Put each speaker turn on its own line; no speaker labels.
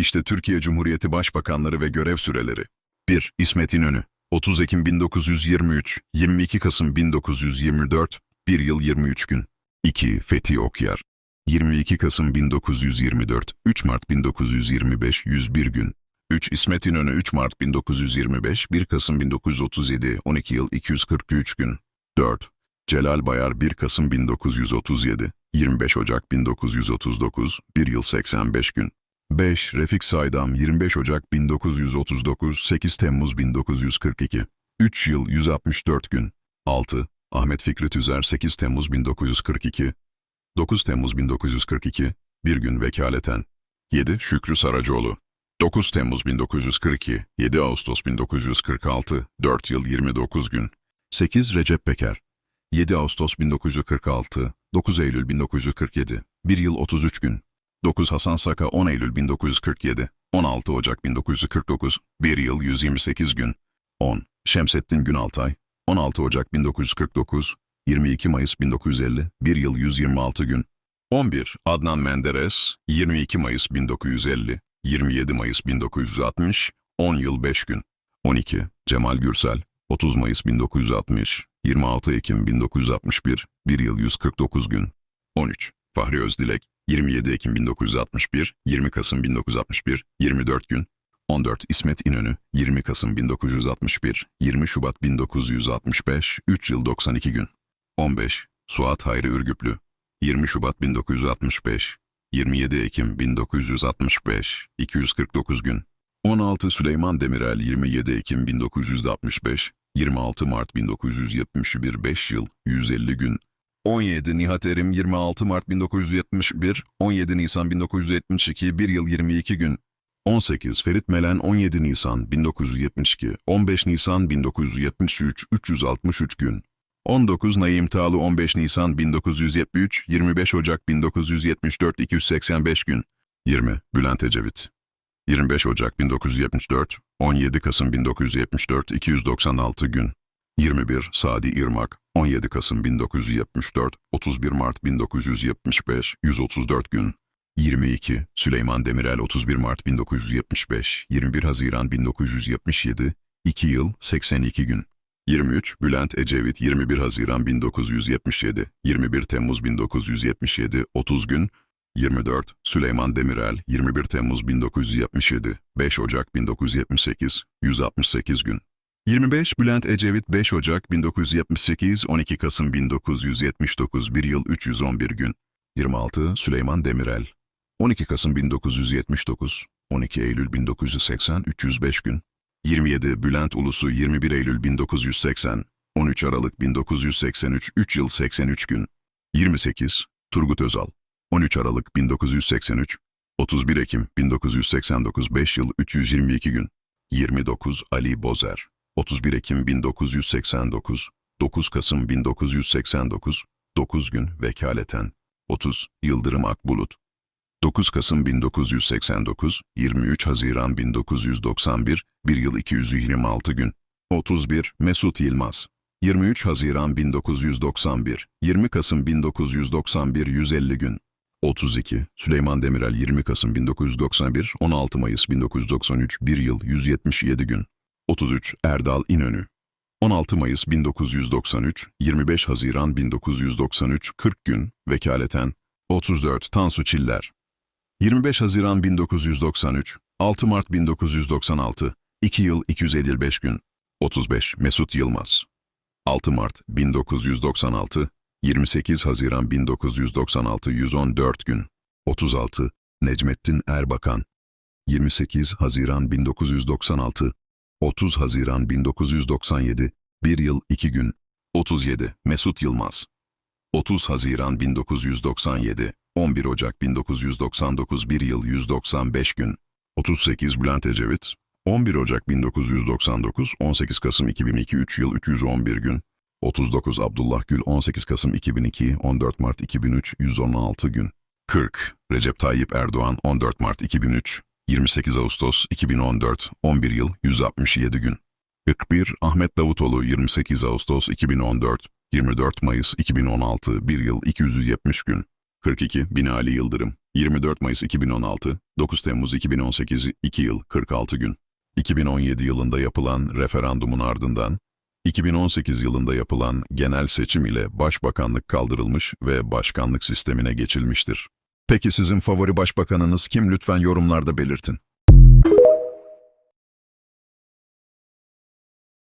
İşte Türkiye Cumhuriyeti Başbakanları ve görev süreleri. 1. İsmet İnönü 30 Ekim 1923, 22 Kasım 1924, 1 yıl 23 gün. 2. Fethi Okyar 22 Kasım 1924, 3 Mart 1925, 101 gün. 3. İsmet İnönü 3 Mart 1925, 1 Kasım 1937, 12 yıl 243 gün. 4. Celal Bayar 1 Kasım 1937, 25 Ocak 1939, 1 yıl 85 gün. 5. Refik Saydam 25 Ocak 1939, 8 Temmuz 1942, 3 yıl 164 gün. 6. Ahmet Fikri Tüzer 8 Temmuz 1942, 9 Temmuz 1942, bir gün vekaleten. 7. Şükrü Saracoğlu 9 Temmuz 1942, 7 Ağustos 1946, 4 yıl 29 gün. 8. Recep Peker 7 Ağustos 1946, 9 Eylül 1947, 1 yıl 33 gün. 9 Hasan Saka 10 Eylül 1947, 16 Ocak 1949, 1 yıl 128 gün. 10 Şemsettin Günaltay 16 Ocak 1949, 22 Mayıs 1950, 1 yıl 126 gün. 11 Adnan Menderes 22 Mayıs 1950, 27 Mayıs 1960, 10 yıl 5 gün. 12 Cemal Gürsel 30 Mayıs 1960, 26 Ekim 1961, 1 yıl 149 gün. 13 Fahri Özdilek 27 Ekim 1961, 20 Kasım 1961, 24 gün. 14 İsmet İnönü 20 Kasım 1961, 20 Şubat 1965, 3 yıl 92 gün. 15 Suat Hayri Ürgüplü 20 Şubat 1965, 27 Ekim 1965, 249 gün. 16 Süleyman Demirel 27 Ekim 1965, 26 Mart 1971, 5 yıl, 150 gün. 17 Nihat Erim 26 Mart 1971, 17 Nisan 1972, 1 yıl 22 gün. 18 Ferit Melen 17 Nisan 1972, 15 Nisan 1973, 363 gün. 19 Naim Tağlı 15 Nisan 1973, 25 Ocak 1974, 285 gün. 20 Bülent Ecevit 25 Ocak 1974, 17 Kasım 1974, 296 gün. 21 Sadi İrmak 17 Kasım 1974, 31 Mart 1975, 134 gün. 22 Süleyman Demirel 31 Mart 1975, 21 Haziran 1977, 2 yıl 82 gün. 23 Bülent Ecevit 21 Haziran 1977, 21 Temmuz 1977, 30 gün. 24 Süleyman Demirel 21 Temmuz 1977, 5 Ocak 1978, 168 gün. 25 Bülent Ecevit 5 Ocak 1978, 12 Kasım 1979, 1 yıl 311 gün. 26 Süleyman Demirel 12 Kasım 1979, 12 Eylül 1980, 305 gün. 27 Bülent Ulusu 21 Eylül 1980, 13 Aralık 1983, 3 yıl 83 gün. 28 Turgut Özal 13 Aralık 1983, 31 Ekim 1989, 5 yıl 322 gün. 29 Ali Bozer 31 Ekim 1989, 9 Kasım 1989, 9 gün vekaleten. 30 Yıldırım Akbulut 9 Kasım 1989, 23 Haziran 1991, 1 yıl 226 gün. 31 Mesut Yılmaz 23 Haziran 1991, 20 Kasım 1991, 150 gün. 32 Süleyman Demirel 20 Kasım 1991, 16 Mayıs 1993, 1 yıl 177 gün. 33 Erdal İnönü 16 Mayıs 1993, 25 Haziran 1993, 40 gün vekaleten. 34 Tansu Çiller 25 Haziran 1993, 6 Mart 1996, 2 yıl 255 gün. 35 Mesut Yılmaz 6 Mart 1996, 28 Haziran 1996, 114 gün. 36 Necmettin Erbakan 28 Haziran 1996, 30 Haziran 1997, 1 yıl 2 gün. 37 Mesut Yılmaz 30 Haziran 1997, 11 Ocak 1999, 1 yıl 195 gün. 38 Bülent Ecevit 11 Ocak 1999, 18 Kasım 2002, 3 yıl 311 gün. 39 Abdullah Gül 18 Kasım 2002, 14 Mart 2003, 116 gün. 40 Recep Tayyip Erdoğan 14 Mart 2003, 28 Ağustos 2014, 11 yıl 167 gün. 41 Ahmet Davutoğlu 28 Ağustos 2014, 24 Mayıs 2016, 1 yıl 270 gün. 42 Binali Yıldırım 24 Mayıs 2016 9 Temmuz 2018 2 yıl 46 gün 2017 yılında yapılan referandumun ardından 2018 yılında yapılan genel seçim ile başbakanlık kaldırılmış ve başkanlık sistemine geçilmiştir. Peki sizin favori başbakanınız kim lütfen yorumlarda belirtin.